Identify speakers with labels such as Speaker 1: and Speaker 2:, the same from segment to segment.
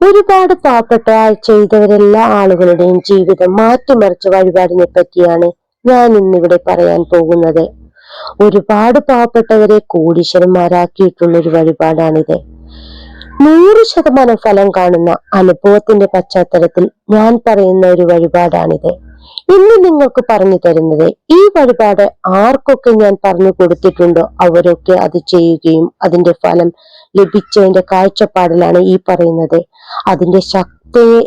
Speaker 1: ഒരുപാട് പാവപ്പെട്ട ചെയ്തവരെല്ലാ ആളുകളുടെയും ജീവിതം മാറ്റിമറിച്ച വഴിപാടിനെ പറ്റിയാണ് ഞാൻ ഇന്നിവിടെ പറയാൻ പോകുന്നത്. ഒരുപാട് പാവപ്പെട്ടവരെ കോടീശ്വരന്മാരാക്കിയിട്ടുള്ള ഒരു വഴിപാടാണിത്. നൂറ് ശതമാനം ഫലം കാണുന്ന അനുഭവത്തിന്റെ പശ്ചാത്തലത്തിൽ ഞാൻ പറയുന്ന ഒരു വഴിപാടാണിത്. ഇന്ന് നിങ്ങൾക്ക് പറഞ്ഞു തരുന്നത് ഈ വഴിപാട് ആർക്കൊക്കെ ഞാൻ പറഞ്ഞു കൊടുത്തിട്ടുണ്ടോ? അവരൊക്കെ അത് ചെയ്യുകയും അതിന്റെ ഫലം ലഭിച്ചതിന്റെ കാഴ്ചപ്പാടിലാണ് ഈ പറയുന്നത്. അതിന്റെ ശക്തിയെ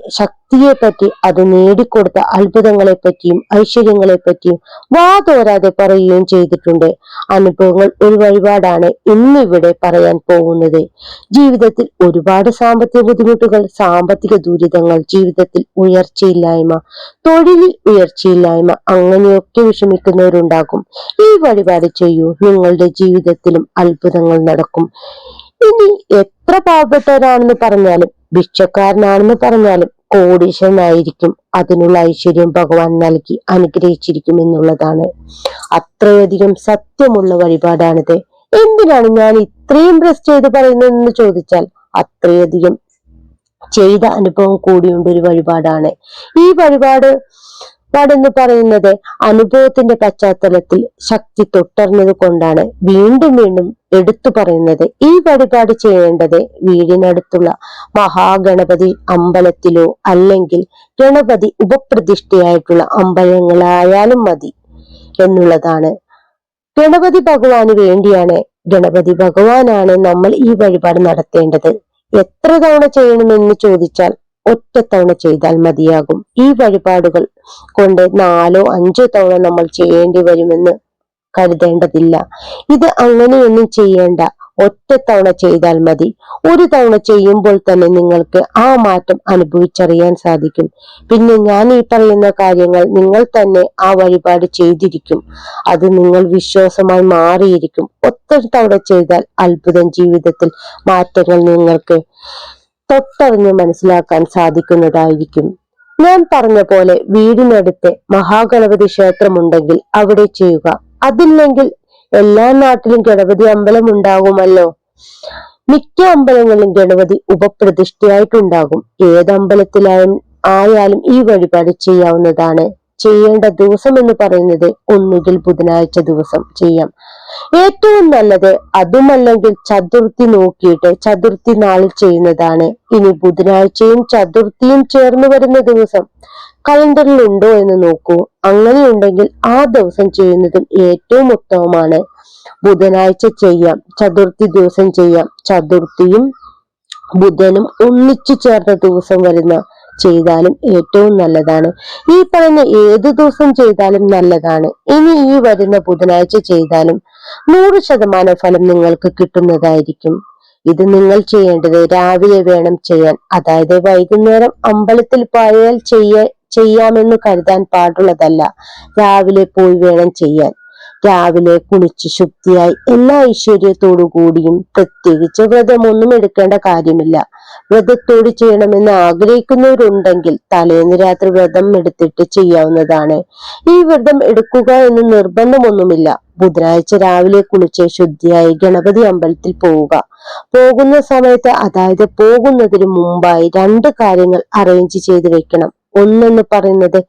Speaker 1: ശക്തിയെ പറ്റി അത് നേടിക്കൊടുത്ത അത്ഭുതങ്ങളെ പറ്റിയും ഐശ്വര്യങ്ങളെ പറ്റിയും വാതോരാതെ പറയുകയും ചെയ്തിട്ടുണ്ട്. അനുഭവങ്ങൾ ഒരു വഴിപാടാണ് ഇന്നിവിടെ പറയാൻ പോകുന്നത്. ജീവിതത്തിൽ ഒരുപാട് സാമ്പത്തിക ബുദ്ധിമുട്ടുകൾ സാമ്പത്തിക ദുരിതങ്ങൾ ജീവിതത്തിൽ ഉയർച്ചയില്ലായ്മ തൊഴിലിൽ ഉയർച്ചയില്ലായ്മ അങ്ങനെയൊക്കെ വിഷമിക്കുന്നവരുണ്ടാകും. ഈ വഴിപാട് ചെയ്യൂ. നിങ്ങളുടെ ജീവിതത്തിലും അത്ഭുതങ്ങൾ നടക്കും. ഇനി എത്ര പാവപ്പെട്ടവരാണെന്ന് പറഞ്ഞാലും ഭിക്ഷക്കാരനാണെന്ന് പറഞ്ഞാലും കോടീശനായിരിക്കും അതിനുള്ള ഐശ്വര്യം ഭഗവാൻ നൽകി അനുഗ്രഹിച്ചിരിക്കും എന്നുള്ളതാണ്. അത്രയധികം സത്യമുള്ള വഴിപാടാണിത്. എന്തിനാണ് ഞാൻ ഇത്രയും പ്രസ് ചെയ്ത് പറയുന്നതെന്ന് ചോദിച്ചാൽ അത്രയധികം ചെയ്ത അനുഭവം കൂടിയുണ്ട് ഒരു വഴിപാടാണ്. ഈ വഴിപാട് പാടെന്ന് പറയുന്നത് അനുഭവത്തിന്റെ പശ്ചാത്തലത്തിൽ ശക്തി തൊട്ടറിഞ്ഞത് കൊണ്ടാണ് വീണ്ടും വീണ്ടും എടുത്തു പറയുന്നത്. ഈ വഴിപാട് ചെയ്യേണ്ടത് വീടിനടുത്തുള്ള മഹാഗണപതി അമ്പലത്തിലോ അല്ലെങ്കിൽ ഗണപതി ഉപപ്രതിഷ്ഠയായിട്ടുള്ള അമ്പലങ്ങളായാലും മതി എന്നുള്ളതാണ്. ഗണപതി ഭഗവാന് വേണ്ടിയാണ് ഗണപതി ഭഗവാനാണ് നമ്മൾ ഈ വഴിപാട് നടത്തേണ്ടത്. എത്ര തവണ ചെയ്യണമെന്ന് ചോദിച്ചാൽ ഒറ്റത്തവണ ചെയ്താൽ മതിയാകും. ഈ വഴിപാടുകൾ കൊണ്ട് നാലോ അഞ്ചോ തവണ നമ്മൾ ചെയ്യേണ്ടി വരുമെന്ന് കരുതേണ്ടതില്ല. ഇത് അങ്ങനെയൊന്നും ചെയ്യേണ്ട. ഒറ്റ തവണ ചെയ്താൽ മതി. ഒരു തവണ ചെയ്യുമ്പോൾ തന്നെ നിങ്ങൾക്ക് ആ മാറ്റം അനുഭവിച്ചറിയാൻ സാധിക്കും. പിന്നെ ഞാൻ ഈ പറയുന്ന കാര്യങ്ങൾ നിങ്ങൾ തന്നെ ആ വഴിപാട് ചെയ്തിരിക്കും. അത് നിങ്ങൾ വിശ്വാസമായി മാറിയിരിക്കും. ഒറ്റ തവണ ചെയ്താൽ അത്ഭുതം ജീവിതത്തിൽ മാറ്റങ്ങൾ നിങ്ങൾക്ക് തൊട്ടറിഞ്ഞ് മനസ്സിലാക്കാൻ സാധിക്കുന്നതായിരിക്കും. ഞാൻ പറഞ്ഞ പോലെ വീടിനടുത്ത് മഹാഗണപതി ക്ഷേത്രമുണ്ടെങ്കിൽ അവിടെ ചെയ്യുക. അതില്ലെങ്കിൽ എല്ലാ നാട്ടിലും ഗണപതി അമ്പലം ഉണ്ടാകുമല്ലോ. മിക്ക അമ്പലങ്ങളിലും ഗണപതി ഉപപ്രതിഷ്ഠയായിട്ടുണ്ടാകും. ഏത് ആയാലും ഈ വഴിപാട് ചെയ്യാവുന്നതാണ്. ചെയ്യേണ്ട ദിവസം എന്ന് പറയുന്നത് ഒന്നുകിൽ ബുധനാഴ്ച ദിവസം ചെയ്യാം. ഏറ്റവും നല്ലത് അതുമല്ലെങ്കിൽ ചതുർത്ഥി നോക്കിയിട്ട് ചതുർത്ഥി നാളിൽ ചെയ്യുന്നതാണ്. ഇനി ബുധനാഴ്ചയും ചതുർത്ഥിയും ചേർന്ന് വരുന്ന ദിവസം കലണ്ടറിൽ ഉണ്ടോ എന്ന് നോക്കൂ. അങ്ങനെയുണ്ടെങ്കിൽ ആ ദിവസം ചെയ്യുന്നതും ഏറ്റവും ഉത്തമമാണ്. ബുധനാഴ്ച ചെയ്യാം ചതുർത്ഥി ദിവസം ചെയ്യാം. ചതുർത്ഥിയും ബുധനും ഒന്നിച്ചു ചേർന്ന ദിവസം വരുന്ന ചെയ്താലും ഏറ്റവും നല്ലതാണ്. ഈ പറയുന്ന ഏത് ദിവസം ചെയ്താലും നല്ലതാണ്. ഇനി ഈ വരുന്ന ബുധനാഴ്ച ചെയ്താലും നൂറ് ശതമാനം ഫലം നിങ്ങൾക്ക് കിട്ടുന്നതായിരിക്കും. ഇത് നിങ്ങൾ ചെയ്യേണ്ടത് രാവിലെ വേണം ചെയ്യാൻ. അതായത് വൈകുന്നേരം അമ്പലത്തിൽ പോയാൽ ചെയ്യ ചെയ്യാമെന്ന് കരുതാൻ പാടുള്ളതല്ല. രാവിലെ പോയി വേണം ചെയ്യാൻ. രാവിലെ കുളിച്ച് ശുദ്ധിയായി എല്ലാ ഐശ്വര്യത്തോടു കൂടിയും പ്രത്യേകിച്ച് വ്രതമൊന്നും എടുക്കേണ്ട കാര്യമില്ല. വ്രതത്തോട് ചെയ്യണമെന്ന് ആഗ്രഹിക്കുന്നവരുണ്ടെങ്കിൽ തലേന്ന് രാത്രി വ്രതം എടുത്തിട്ട് ചെയ്യാവുന്നതാണ്. ഈ വ്രതം എടുക്കുക എന്ന് നിർബന്ധമൊന്നുമില്ല. ബുധനാഴ്ച രാവിലെ കുളിച്ച് ശുദ്ധിയായി ഗണപതി അമ്പലത്തിൽ പോവുക. പോകുന്ന സമയത്ത് അതായത് പോകുന്നതിന് മുമ്പായി രണ്ട് കാര്യങ്ങൾ അറേഞ്ച് ചെയ്ത് വെക്കണം. ഒന്നെന്ന് പറയുന്നത്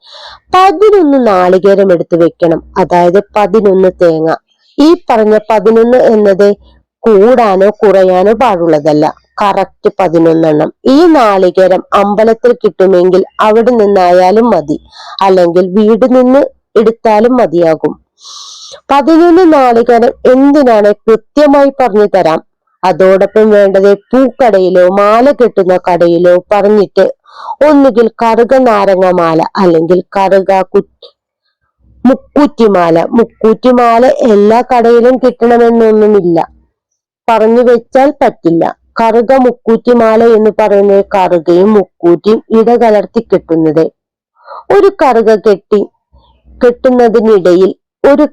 Speaker 1: പതിനൊന്ന് നാളികേരം എടുത്ത് വെക്കണം. അതായത് പതിനൊന്ന് തേങ്ങ. ഈ പറഞ്ഞ പതിനൊന്ന് എന്നത് കൂടാനോ കുറയാനോ പാടുള്ളതല്ല. കറക്റ്റ് പതിനൊന്നെണ്ണം. ഈ നാളികേരം അമ്പലത്തിൽ കിട്ടുമെങ്കിൽ അവിടെ നിന്നായാലും മതി. അല്ലെങ്കിൽ വീട് നിന്ന് എടുത്താലും മതിയാകും. പതിനൊന്ന് നാളികേരം എന്തിനാണ് കൃത്യമായി പറഞ്ഞു തരാം? അതോടൊപ്പം വേണ്ടത് പൂക്കടയിലോ മാല കെട്ടുന്ന കടയിലോ പറഞ്ഞിട്ട് ഒന്നുകിൽ കറുക നാരങ്ങമാല അല്ലെങ്കിൽ കറുക കു മുക്കൂറ്റിമാല. മുക്കൂറ്റിമാല എല്ലാ കടയിലും കിട്ടണമെന്നൊന്നുമില്ല. പറഞ്ഞു വെച്ചാൽ പറ്റില്ല. കറുക മുക്കൂറ്റിമാല എന്ന് പറയുന്നത് കറുകയും മുക്കൂറ്റിയും ഇടകലർത്തി കെട്ടുന്നത്. ഒരു കറുക കെട്ടി കെട്ടുന്നതിനിടയിൽ ഒരു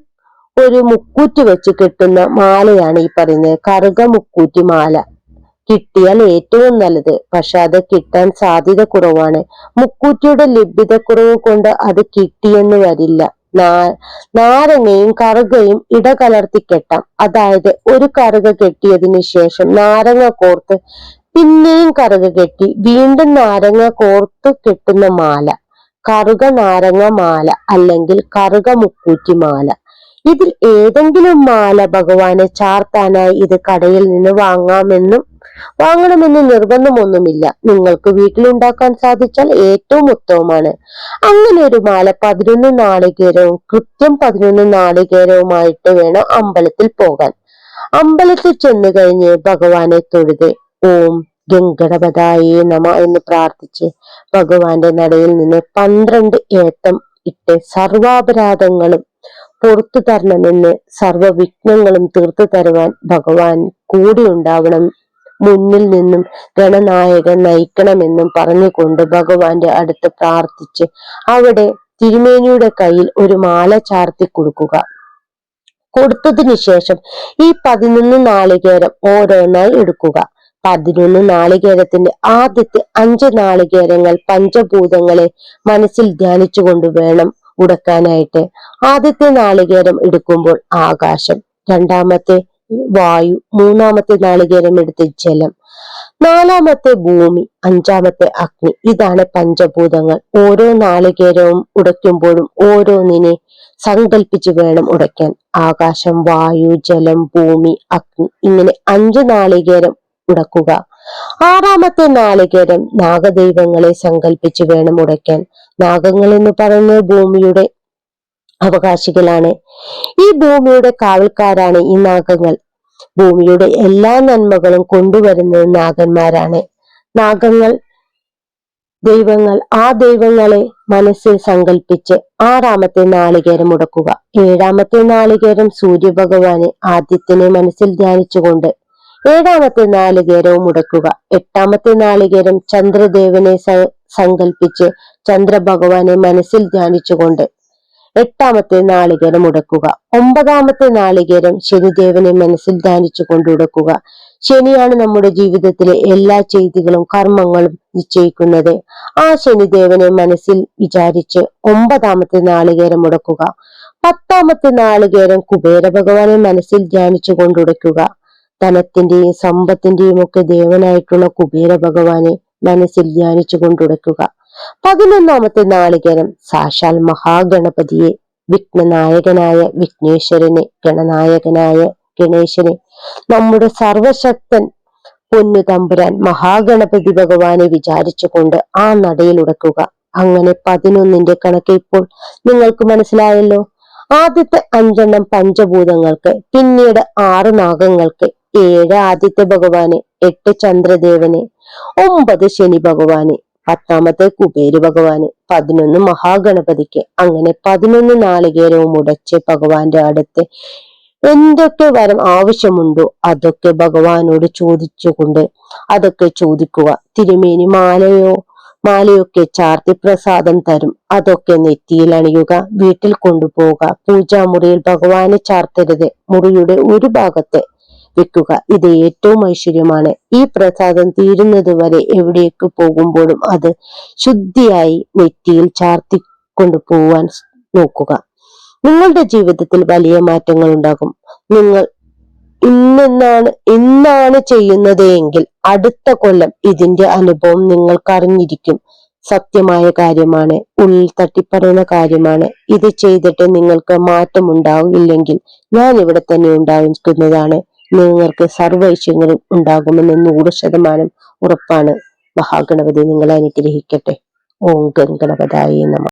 Speaker 1: ഒരു മുക്കൂറ്റി വെച്ച് കെട്ടുന്ന മാലയാണ് ഈ പറയുന്നത്. കറുക മുക്കൂറ്റി മാല കിട്ടിയാൽ ഏറ്റവും നല്ലത്. പക്ഷെ അത് കിട്ടാൻ സാധ്യത കുറവാണ്. മുക്കൂറ്റിയുടെ ലഭ്യതക്കുറവ് കൊണ്ട് അത് കിട്ടിയെന്ന് വരില്ല. നാരങ്ങയും കറുകയും ഇടകലർത്തി കെട്ടാം. അതായത് ഒരു കറുക കെട്ടിയതിനു ശേഷം നാരങ്ങ കോർത്ത് പിന്നെയും കറുക കെട്ടി വീണ്ടും നാരങ്ങ കോർത്ത് കെട്ടുന്ന മാല. കറുക നാരങ്ങ മാല അല്ലെങ്കിൽ കറുക മുക്കൂറ്റി മാല. ഇതിൽ ഏതെങ്കിലും മാല ഭഗവാനെ ചാർത്താനായി ഇത് കടയിൽ നിന്ന് വാങ്ങാമെന്നും വാങ്ങണമെന്ന് നിർബന്ധമൊന്നുമില്ല. നിങ്ങൾക്ക് വീട്ടിലുണ്ടാക്കാൻ സാധിച്ചാൽ ഏറ്റവും ഉത്തമമാണ്. അങ്ങനെ ഒരു മാല പതിനൊന്ന് നാളികേരവും കൃത്യം പതിനൊന്ന് നാളികേരവുമായിട്ട് വേണം അമ്പലത്തിൽ പോകാൻ. അമ്പലത്തിൽ ചെന്നു കഴിഞ്ഞ് ഭഗവാനെ തൊഴുത് ഓം ഗംഗണപതായേ നമ എന്ന് പ്രാർത്ഥിച്ച് ഭഗവാന്റെ നടയിൽ നിന്ന് പന്ത്രണ്ട് ഏത്തം ഇട്ട് സർവാപരാധങ്ങളും പുറത്തു തരണമെന്ന് സർവവിഘ്നങ്ങളും തീർത്തു തരുവാൻ ഭഗവാൻ കൂടി ഉണ്ടാവണം. മുന്നിൽ നിന്നും ഗണനായകൻ നയിക്കണമെന്നും പറഞ്ഞുകൊണ്ട് ഭഗവാന്റെ അടുത്ത് പ്രാർത്ഥിച്ച് അവിടെ തിരുമേനിയുടെ കയ്യിൽ ഒരു മാല ചാർത്തി കൊടുക്കുക. കൊടുത്തതിനു ശേഷം ഈ പതിനൊന്ന് നാളികേരം ഓരോന്നായി എടുക്കുക. പതിനൊന്ന് നാളികേരത്തിന്റെ ആദ്യത്തെ അഞ്ച് നാളികേരങ്ങൾ പഞ്ചഭൂതങ്ങളെ മനസ്സിൽ ധ്യാനിച്ചുകൊണ്ട് വേണം ഉടക്കാനായിട്ട്. ആദ്യത്തെ നാളികേരം എടുക്കുമ്പോൾ ആകാശം രണ്ടാമത്തെ വായു മൂന്നാമത്തെ നാളികേരം എടുത്ത് ജലം നാലാമത്തെ ഭൂമി അഞ്ചാമത്തെ അഗ്നി. ഇതാണ് പഞ്ചഭൂതങ്ങൾ. ഓരോ നാളികേരവും ഉടയ്ക്കുമ്പോഴും ഓരോന്നിനെ സങ്കല്പിച്ച് വേണം ഉടയ്ക്കാൻ. ആകാശം വായു ജലം ഭൂമി അഗ്നി ഇങ്ങനെ അഞ്ച് നാളികേരം ഉടക്കുക ആറാമത്തെ നാളികേരം നാഗദൈവങ്ങളെ സങ്കല്പിച്ച് വേണം ഉടയ്ക്കാൻ. നാഗങ്ങൾ എന്ന് പറയുന്നത് ഭൂമിയുടെ അവകാശികളാണ്. ഈ ഭൂമിയുടെ കാവൽക്കാരാണ് ഈ നാഗങ്ങൾ. ഭൂമിയുടെ എല്ലാ നന്മകളും കൊണ്ടുവരുന്നത് നാഗന്മാരാണ്. നാഗങ്ങൾ ദൈവങ്ങൾ ആ ദൈവങ്ങളെ മനസ്സിൽ സങ്കല്പിച്ച് ആറാമത്തെ നാളികേരം മുടക്കുക. ഏഴാമത്തെ നാളികേരം സൂര്യഭഗവാനെ ആദ്യത്തിനെ മനസ്സിൽ ധ്യാനിച്ചുകൊണ്ട് ഏഴാമത്തെ നാളികേരവും മുടക്കുക. എട്ടാമത്തെ നാളികേരം ചന്ദ്രദേവനെ സങ്കല്പിച്ച് ചന്ദ്രഭഗവാനെ മനസ്സിൽ ധ്യാനിച്ചുകൊണ്ട് എട്ടാമത്തെ നാളികേരം ഉടക്കുക. ഒമ്പതാമത്തെ നാളികേരം ശനിദേവനെ മനസ്സിൽ ധ്യാനിച്ചു കൊണ്ടുടക്കുക ശനിയാണ് നമ്മുടെ ജീവിതത്തിലെ എല്ലാ ചെയ്തികളും കർമ്മങ്ങളും നിശ്ചയിക്കുന്നത്. ആ ശനിദേവനെ മനസ്സിൽ വിചാരിച്ച് ഒമ്പതാമത്തെ നാളികേരം ഉടക്കുക. പത്താമത്തെ നാളികേരം കുബേര ഭഗവാനെ മനസ്സിൽ ധ്യാനിച്ചു കൊണ്ടുടക്കുക ധനത്തിന്റെയും സമ്പത്തിന്റെയും ഒക്കെ ദേവനായിട്ടുള്ള കുബേര ഭഗവാനെ മനസ്സിൽ ധ്യാനിച്ചു കൊണ്ടുടക്കുക പതിനൊന്നാമത്തെ നാളികേരം സാക്ഷാൽ മഹാഗണപതിയെ വിഘ്നനായകനായ വിഘ്നേശ്വരനെ ഗണനായകനായ ഗണേശനെ നമ്മുടെ സർവശക്തൻ പൊന്നു തമ്പുരാൻ മഹാഗണപതി ഭഗവാനെ വിചാരിച്ചുകൊണ്ട് ആ നടയിൽ ഉടക്കുക അങ്ങനെ പതിനൊന്നിന്റെ കണക്ക് ഇപ്പോൾ നിങ്ങൾക്ക് മനസ്സിലായല്ലോ. ആദ്യത്തെ അഞ്ചെണ്ണം പഞ്ചഭൂതങ്ങൾക്ക് പിന്നീട് ആറ് നാഗങ്ങൾക്ക് ഏഴ് ആദിത്യ ഭഗവാന് എട്ട് ചന്ദ്രദേവന് ഒമ്പത് ശനി ഭഗവാന് പത്താമത്തെ കുബേര് ഭഗവാന് പതിനൊന്ന് മഹാഗണപതിക്ക് അങ്ങനെ പതിനൊന്ന് നാളികേരവും ഉടച്ച് ഭഗവാന്റെ അടുത്ത് എന്തൊക്കെ വരം ആവശ്യമുണ്ടോ അതൊക്കെ ഭഗവാനോട് ചോദിച്ചുകൊണ്ട് അതൊക്കെ ചോദിക്കുക. തിരുമേനി മാലയോ മാലയൊക്കെ ചാർത്തി പ്രസാദം തരും. അതൊക്കെ നെറ്റിയിൽ അണിയുക വീട്ടിൽ കൊണ്ടുപോവുക. പൂജാമുറിയിൽ ഭഗവാനെ ചാർത്തരുത്. മുറിയുടെ ഒരു ഭാഗത്ത് വെക്കുക ഇത് ഏറ്റവും ഐശ്വര്യമാണ്. ഈ പ്രസാദം തീരുന്നത് വരെ എവിടേക്ക് പോകുമ്പോഴും അത് ശുദ്ധിയായി നെറ്റിയിൽ ചാർത്തി കൊണ്ടുപോവാൻ നോക്കുക. നിങ്ങളുടെ ജീവിതത്തിൽ വലിയ മാറ്റങ്ങൾ ഉണ്ടാകും. നിങ്ങൾ ഇന്നാണ് ഇന്നാണ് ചെയ്യുന്നത് എങ്കിൽ അടുത്ത കൊല്ലം ഇതിന്റെ അനുഭവം നിങ്ങൾക്ക് അറിഞ്ഞിരിക്കും സത്യമായ കാര്യമാണ് ഉള്ളിൽ തട്ടിപ്പറയുന്ന കാര്യമാണ്. ഇത് ചെയ്തിട്ട് നിങ്ങൾക്ക് മാറ്റം ഉണ്ടാവില്ലെങ്കിൽ ഞാൻ ഇവിടെ തന്നെ ഉണ്ടാകുന്നതാണ് നിങ്ങൾക്ക് സർവ ഉണ്ടാകുമെന്ന് നൂറ് ശതമാനം ഉറപ്പാണ്. മഹാഗണപതി നിങ്ങളെ അനുഗ്രഹിക്കട്ടെ. ഓം ഗംഗണപതായി നമ